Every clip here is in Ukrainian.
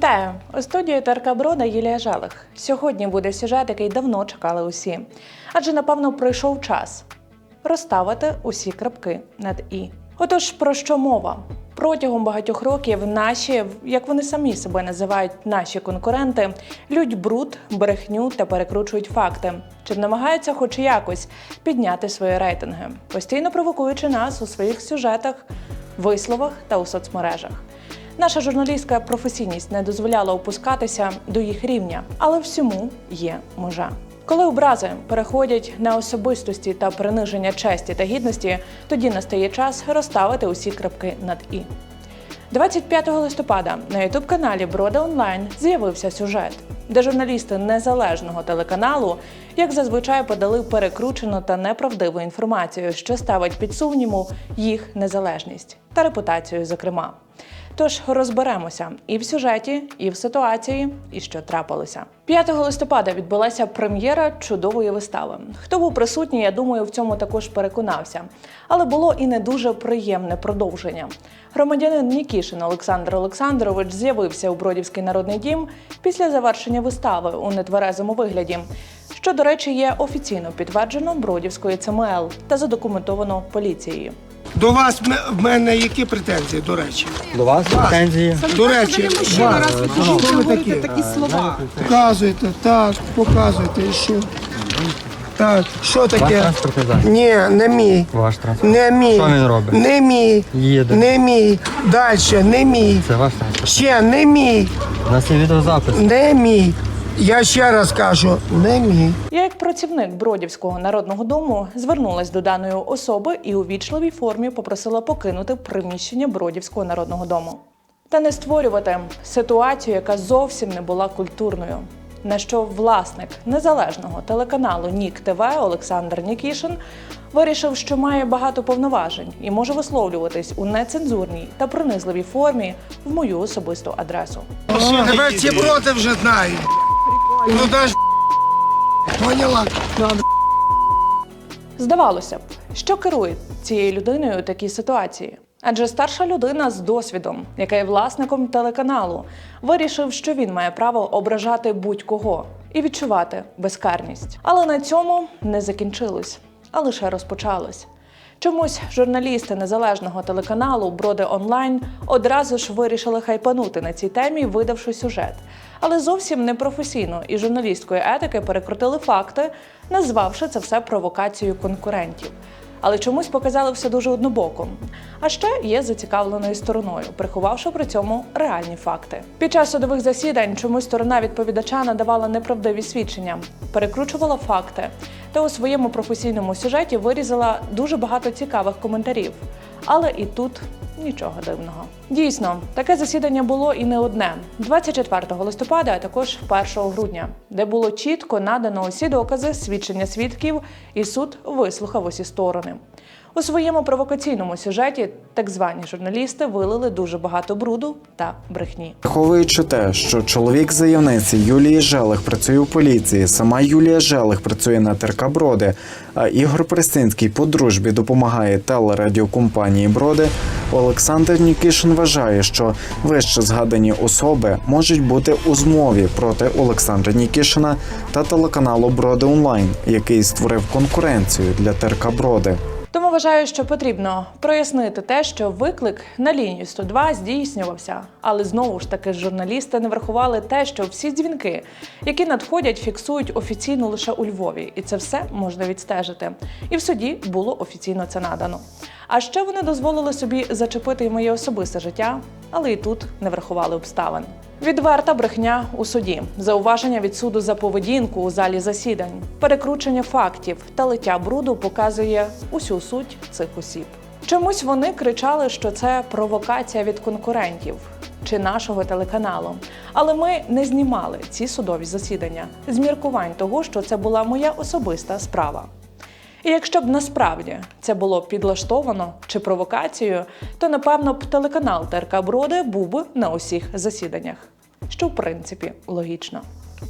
Вітаю! У студії ТРК Брода Юлія Жалих. Сьогодні буде сюжет, який давно чекали усі. Адже, напевно, прийшов час розставити усі крапки над і. Отож, про що мова? Протягом багатьох років наші, як вони самі себе називають, наші конкуренти, лють бруд, брехню та перекручують факти, чим намагаються хоч якось підняти свої рейтинги, постійно провокуючи нас у своїх сюжетах, висловах та у соцмережах. Наша журналістська професійність не дозволяла опускатися до їх рівня, але всьому є межа. Коли образи переходять на особистості та приниження честі та гідності, тоді настає час розставити усі крапки над і. 25 листопада на ютуб-каналі Брода Онлайн з'явився сюжет, де журналісти незалежного телеканалу, як зазвичай, подали перекручену та неправдиву інформацію, що ставить під сумніву їх незалежність та репутацію, зокрема. Тож розберемося і в сюжеті, і в ситуації, і що трапилося. 5 листопада відбулася прем'єра чудової вистави. Хто був присутній, я думаю, в цьому також переконався. Але було і не дуже приємне продовження. Громадянин Нікішин Олександр Олександрович з'явився у Бродівський народний дім після завершення вистави у нетверезому вигляді. Що, до речі, є офіційно підтверджено Бродівською ЦМЛ та задокументовано поліцією. До вас м- в мене які претензії, до речі? До вас претензії? До речі, вас, хто ви такі? такі слова. Показуйте, так, показуйте, і що? Так, що Ваш таке? транспортний засіб. Ні, не мій. Ваш транспорт. Не мій. Що він робить? Не мій. Їде. Не мій. Далі, не мій. Це ваш транспорт. Ще не мій. У нас є відеозапис. Не мій. Я ще раз кажу, не мій. Я, як працівник Бродівського народного дому, звернулась до даної особи і у вічливій формі попросила покинути приміщення Бродівського народного дому та не створювати ситуацію, яка зовсім не була культурною. На що власник незалежного телеканалу Нік ТВ Олександр Нікішин вирішив, що має багато повноважень і може висловлюватись у нецензурній та пронизливій формі в мою особисту адресу. Тебе ці проти вже знають. Ну даш поняла? Здавалося б, що керує цією людиною у такій ситуації? Адже старша людина з досвідом, яка є власником телеканалу, вирішив, що він має право ображати будь-кого і відчувати безкарність. Але на цьому не закінчилось, а лише розпочалось. Чомусь журналісти незалежного телеканалу Броди Онлайн одразу ж вирішили хайпанути на цій темі, видавши сюжет. Але зовсім непрофесійно і журналістської етики перекрутили факти, назвавши це все провокацією конкурентів. Але чомусь показали все дуже однобоко. А ще є зацікавленою стороною, приховавши при цьому реальні факти. Під час судових засідань чомусь сторона відповідача надавала неправдиві свідчення, перекручувала факти та у своєму професійному сюжеті вирізала дуже багато цікавих коментарів. Але і тут нічого дивного. Дійсно, таке засідання було і не одне 24 листопада, а також 1 грудня, де було чітко надано усі докази, свідчення свідків, і суд вислухав усі сторони. У своєму провокаційному сюжеті так звані журналісти вилили дуже багато бруду та брехні. Враховуючи те, що чоловік заявниці Юлії Желих працює у поліції, сама Юлія Желих працює на ТРК Броди, а Ігор Престинський по дружбі допомагає телерадіокомпанії Броди, Олександр Нікішин вважає, що вище згадані особи можуть бути у змові проти Олександра Нікішина та телеканалу Броди Онлайн, який створив конкуренцію для ТРК Броди. Вважаю, що потрібно прояснити те, що виклик на лінію 102 здійснювався, але знову ж таки журналісти не врахували те, що всі дзвінки, які надходять, фіксують офіційно лише у Львові, і це все можна відстежити. І в суді було офіційно це надано. А ще вони дозволили собі зачепити і моє особисте життя, але і тут не врахували обставин. Відверта брехня у суді, зауваження від суду за поведінку у залі засідань, перекручення фактів та лиття бруду показує усю суть цих осіб. Чомусь вони кричали, що це провокація від конкурентів чи нашого телеканалу. Але ми не знімали ці судові засідання з міркувань того, що це була моя особиста справа. І якщо б насправді це було підлаштовано чи провокацією, то напевно б телеканал ТРК Броди був би на усіх засіданнях, що в принципі логічно.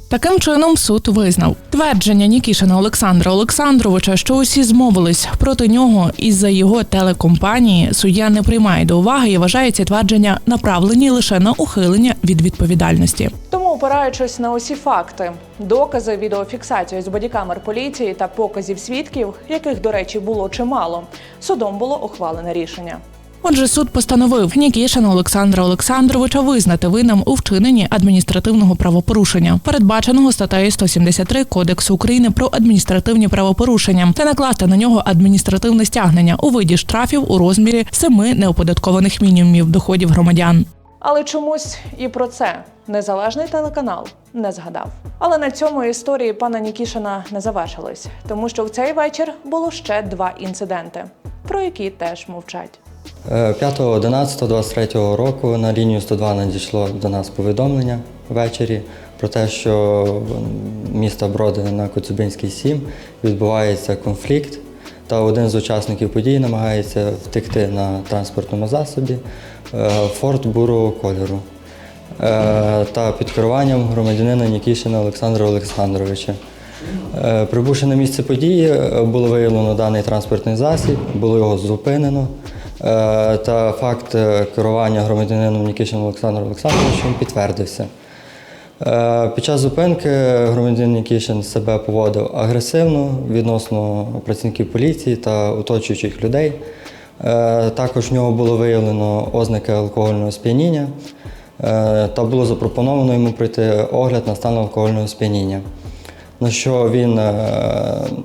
Таким чином суд визнав твердження Нікішина Олександра Олександровича, що усі змовились проти нього із-за його телекомпанії. Суддя не приймає до уваги і вважає ці твердження направлені лише на ухилення від відповідальності. Тому, опираючись на усі факти, докази, відеофіксацію з бодікамер поліції та показів свідків, яких, до речі, було чимало, судом було ухвалене рішення. Отже, суд постановив Нікішина Олександра Олександровича визнати винним у вчиненні адміністративного правопорушення, передбаченого статтею 173 Кодексу України про адміністративні правопорушення, та накласти на нього адміністративне стягнення у виді штрафів у розмірі семи неоподаткованих мінімумів доходів громадян. Але чомусь і про це незалежний телеканал не згадав. Але на цьому історії пана Нікішина не завершились, тому що в цей вечір було ще два інциденти, про які теж мовчать. Е, 5.11.23 року на лінію 102 надійшло до нас повідомлення ввечері про те, що в міста Броди на Коцюбинській 7 відбувається конфлікт, та один з учасників події намагається втекти на транспортному засобі е, Форт бурого кольору е, та під керуванням громадянина Нікішина Олександра Олександровича. Е, Прибувши на місце події, е, було виявлено даний транспортний засіб, було його зупинено. Е, Та факт е, керування громадянином Нікішином Олександром Олександровичем підтвердився. Е, Під час зупинки громадянин Нікішин себе поводив агресивно відносно працівників поліції та оточуючих людей. Також в нього було виявлено ознаки алкогольного сп'яніння та було запропоновано йому пройти огляд на стан алкогольного сп'яніння. На що він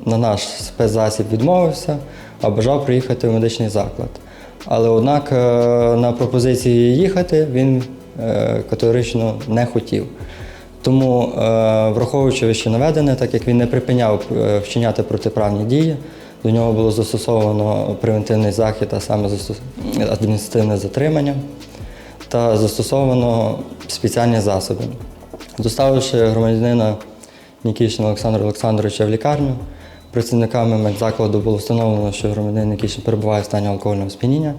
на наш спецзасіб відмовився, а бажав приїхати в медичний заклад. Але однак е, на пропозиції їхати він е, категорично не хотів. Тому, е, враховуючи вище наведене, так як він не припиняв вчиняти протиправні дії, до нього було застосовано превентивний захід, а саме адміністративне затримання та застосовано спеціальні засоби. Доставивши громадянина Нікішина Олександра Олександровича в лікарню, працівниками медзакладу було встановлено, що громадянин Нікішин перебуває в стані алкогольного сп'яніння,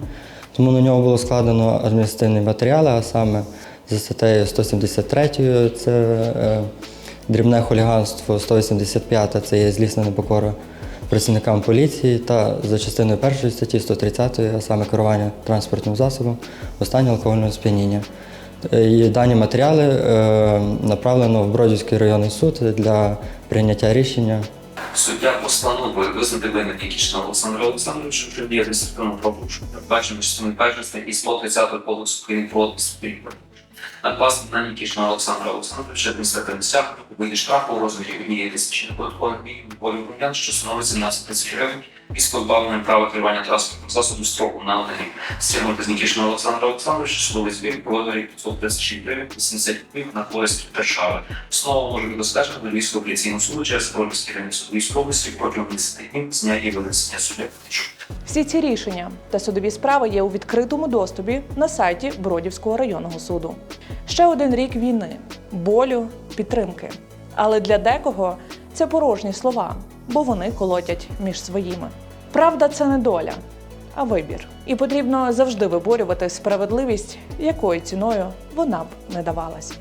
тому на нього було складено адміністративні матеріали, а саме за статтею 173 це е, дрібне хуліганство, 185 це є злісна непокора працівникам поліції та за частиною першої статті 130, а саме керування транспортним засобом в стані алкогольного сп'яніння. Е, І дані матеріали е, направлено в Бродівський районний суд для прийняття рішення Суддя постановив визнати винним Нікішина Олександра Олександровича в вчиненні адміністративного правопорушення, передбачено частиною першості і 130 Кодексу адміністративні правопорушення. Накласти на кішна Олександра Олександровича адміністративний стяг у виді у розмірі однієї тисячі неподаткових мінімумів волі громадян, що становить 17 тисяч гривень, із позбавленням права керування транспортним засобом строку на один. Стягнути з Нікішина Олександра Олександровича судовий збір по розмірі 500 тисяч гривень 80 копійок на користь держави. Основа може бути оскаржена до військово апеляційного суду через Київський районний суд Львівської області протягом 10 днів з дня і винесення суддя. Всі ці рішення та судові справи є у відкритому доступі на сайті Бродівського районного суду. Ще один рік війни, болю, підтримки. Але для декого це порожні слова, бо вони колотять між своїми. Правда, це не доля, а вибір. І потрібно завжди виборювати справедливість, якою ціною вона б не давалась.